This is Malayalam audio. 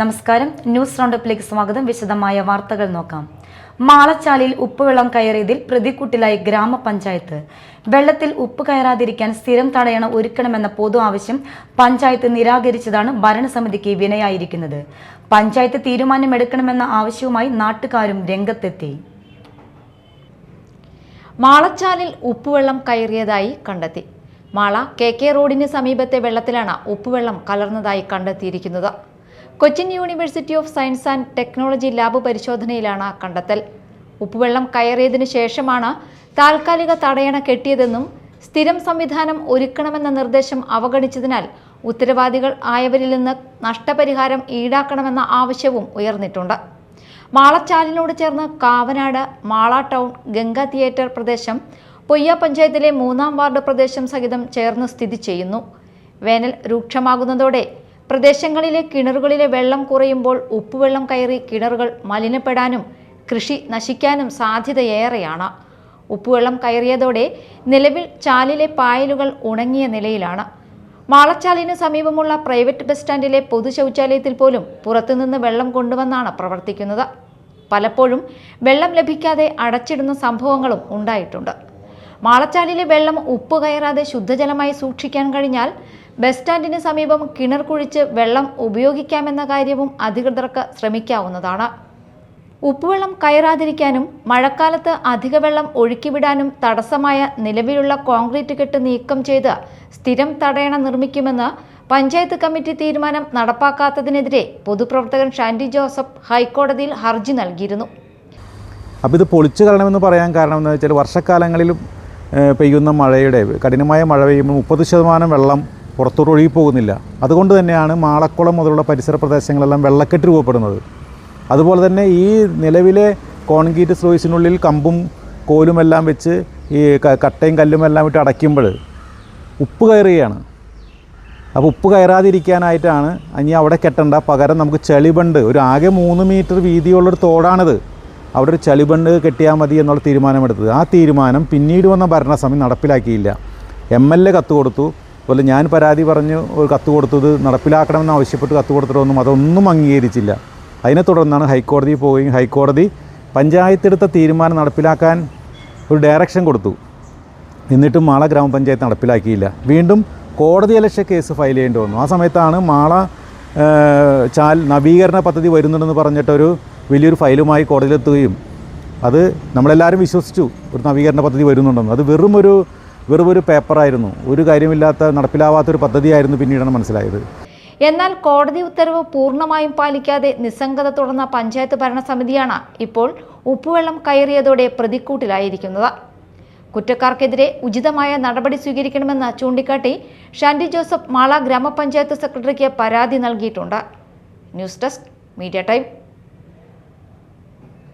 നമസ്കാരം. ന്യൂസ് റൗണ്ടപ്പിലേക്ക് സ്വാഗതം. വിശദമായ വാർത്തകൾ നോക്കാം. മാളച്ചാലിൽ ഉപ്പുവെള്ളം കയറിയതിൽ പ്രതിക്കുട്ടിലായി ഗ്രാമപഞ്ചായത്ത്. വെള്ളത്തിൽ ഉപ്പ് കയറാതിരിക്കാൻ സ്ഥിരം തടയണ ഒരുക്കണമെന്ന പൊതു ആവശ്യം പഞ്ചായത്ത് നിരാകരിച്ചതാണ് ഭരണസമിതിക്ക് വിനയായിരിക്കുന്നത്. പഞ്ചായത്ത് തീരുമാനമെടുക്കണമെന്ന ആവശ്യവുമായി നാട്ടുകാരും രംഗത്തെത്തി. മാളച്ചാലിൽ ഉപ്പുവെള്ളം കയറിയതായി കണ്ടെത്തി. മാള കെ കെ റോഡിന് സമീപത്തെ വെള്ളത്തിലാണ് ഉപ്പുവെള്ളം കലർന്നതായി കണ്ടെത്തിയിരിക്കുന്നത്. Cochin university of science and technology lab പരിശോധനയിലാണ് കണ്ടെത്തൽ. ഉപ്പുവെള്ളം കയറിയതിനു ശേഷമാണ് താൽക്കാലിക തടയണ കെട്ടിയതെന്നും സ്ഥിരം സംവിധാനം ഒരുക്കണമെന്ന നിർദ്ദേശം അവഗണിച്ചതിനാൽ ഉത്തരവാദികൾ ആയവരിൽ നിന്ന് നഷ്ടപരിഹാരം ഈടാക്കണമെന്ന ആവശ്യവും ഉയർന്നിട്ടുണ്ട്. മാളച്ചാലിനോട് ചേർന്ന് കാവനാട് മാള ടൗൺ ഗംഗ തിയേറ്റർ പ്രദേശം പൊയ്യ പഞ്ചായത്തിലെ മൂന്നാം വാർഡ് പ്രദേശം സഹിതം ചേർന്ന് സ്ഥിതി ചെയ്യുന്നു. വേനൽ രൂക്ഷമാകുന്നതോടെ പ്രദേശങ്ങളിലെ കിണറുകളിലെ വെള്ളം കുറയുമ്പോൾ ഉപ്പുവെള്ളം കയറി കിണറുകൾ മലിനപ്പെടാനും കൃഷി നശിക്കാനും സാധ്യതയേറെയാണ്. ഉപ്പുവെള്ളം കയറിയതോടെ നിലവിൽ ചാലിലെ പായലുകൾ ഉണങ്ങിയ നിലയിലാണ്. മാളച്ചാലിന് സമീപമുള്ള പ്രൈവറ്റ് ബസ് സ്റ്റാൻഡിലെ പൊതു ശൗചാലയത്തിൽ പോലും പുറത്തുനിന്ന് വെള്ളം കൊണ്ടുവന്നാണ് പ്രവർത്തിക്കുന്നത്. പലപ്പോഴും വെള്ളം ലഭിക്കാതെ അടച്ചിടുന്ന സംഭവങ്ങളും ഉണ്ടായിട്ടുണ്ട്. മാളച്ചാലിലെ വെള്ളം ഉപ്പ് കയറാതെ ശുദ്ധജലമായി സൂക്ഷിക്കാൻ കഴിഞ്ഞാൽ ബസ് സ്റ്റാൻഡിന് സമീപം കിണർ കുഴിച്ച് വെള്ളം ഉപയോഗിക്കാമെന്ന കാര്യവും അധികൃതർക്ക് ശ്രമിക്കാവുന്നതാണ്. ഉപ്പുവെള്ളം കയറാതിരിക്കാനും മഴക്കാലത്ത് അധിക വെള്ളം ഒഴുക്കിവിടാനും തടസ്സമായ നിലവിലുള്ള കോൺക്രീറ്റ് കെട്ട് നീക്കം ചെയ്ത് സ്ഥിരം തടയണ നിർമ്മിക്കുമെന്ന് പഞ്ചായത്ത് കമ്മിറ്റി തീരുമാനം നടപ്പാക്കാത്തതിനെതിരെ പൊതുപ്രവർത്തകൻ ഷാൻഡി ജോസഫ് ഹൈക്കോടതിയിൽ ഹർജി നൽകിയിരുന്നു. അപ്പോൾ ഇത് പൊളിച്ചു കളയണമെന്ന് പറയാൻ കാരണം എന്ന് വെച്ചാൽ വർഷക്കാലങ്ങളിലും പെയ്യുന്ന മഴയുടെ കഠിനമായ മഴ പെയ്യുമ്പോൾ മുപ്പത് ശതമാനം വെള്ളം പുറത്തോട്ട് ഒഴുകി പോകുന്നില്ല. അതുകൊണ്ട് തന്നെയാണ് മാളക്കുളം മുതലുള്ള പരിസര പ്രദേശങ്ങളെല്ലാം വെള്ളക്കെട്ട് രൂപപ്പെടുന്നത്. അതുപോലെ തന്നെ ഈ നിലവിലെ കോൺക്രീറ്റ് സ്ലോയിസിനുള്ളിൽ കമ്പും കോലുമെല്ലാം വെച്ച് ഈ കട്ടയും കല്ലുമെല്ലാം ഇട്ട് അടയ്ക്കുമ്പോൾ ഉപ്പ് കയറുകയാണ്. അപ്പോൾ ഉപ്പ് കയറാതിരിക്കാനായിട്ടാണ് ഇനി അവിടെ കെട്ടണ്ട. പകരം നമുക്ക് ചെളിബണ്ട് ഒരു ആകെ മൂന്ന് മീറ്റർ വീതിയുള്ളൊരു തോടാണിത്. അവിടെ ഒരു ചെളിബണ്ട് കെട്ടിയാൽ മതി എന്നുള്ള തീരുമാനമെടുത്തത്. ആ തീരുമാനം പിന്നീട് വന്ന ഭരണസമിതി നടപ്പിലാക്കിയില്ല. എം എൽ എ കത്ത് കൊടുത്തു. അതുപോലെ ഞാൻ പരാതി പറഞ്ഞ് ഒരു കത്ത് കൊടുത്തത് നടപ്പിലാക്കണമെന്ന് ആവശ്യപ്പെട്ട് കത്ത് കൊടുത്തിട്ടൊന്നും അതൊന്നും അംഗീകരിച്ചില്ല. അതിനെ തുടർന്നാണ് ഹൈക്കോടതി പോവുകയും ഹൈക്കോടതി പഞ്ചായത്ത് എടുത്ത തീരുമാനം നടപ്പിലാക്കാൻ ഒരു ഡയറക്ഷൻ കൊടുത്തു. എന്നിട്ടും മാള ഗ്രാമപഞ്ചായത്ത് നടപ്പിലാക്കിയില്ല. വീണ്ടും കോടതി അലക്ഷ്യ കേസ് ഫയൽ ചെയ്യേണ്ടി വന്നു. ആ സമയത്താണ് മാള ചാൽ നവീകരണ പദ്ധതി വരുന്നുണ്ടെന്ന് പറഞ്ഞിട്ടൊരു വലിയൊരു ഫയലുമായി കോടതിയിലെത്തുകയും അത് നമ്മളെല്ലാവരും വിശ്വസിച്ചു. ഒരു നവീകരണ പദ്ധതി വരുന്നുണ്ടെന്ന്. അത് വെറും ഒരു വെറും ഒരു പേപ്പറായിരുന്നു. ഒരു കാര്യമില്ലാത്ത നടപ്പിലാവാത്തൊരു പദ്ധതിയായിരുന്നു പിന്നീടാണ് മനസ്സിലായത്. എന്നാൽ കോടതി ഉത്തരവ് പൂർണമായും പാലിക്കാതെ നിസ്സംഗത തുടർന്ന പഞ്ചായത്ത് ഭരണസമിതിയാണ് ഇപ്പോൾ ഉപ്പുവെള്ളം കയറിയതോടെ പ്രതിക്കൂട്ടിലായിരിക്കുന്നത്. കുറ്റക്കാർക്കെതിരെ ഉചിതമായ നടപടി സ്വീകരിക്കണമെന്ന് ചൂണ്ടിക്കാട്ടി ഷാൻഡി ജോസഫ് മാള ഗ്രാമപഞ്ചായത്ത് സെക്രട്ടറിക്ക് പരാതി നൽകിയിട്ടുണ്ട്. News desk media time.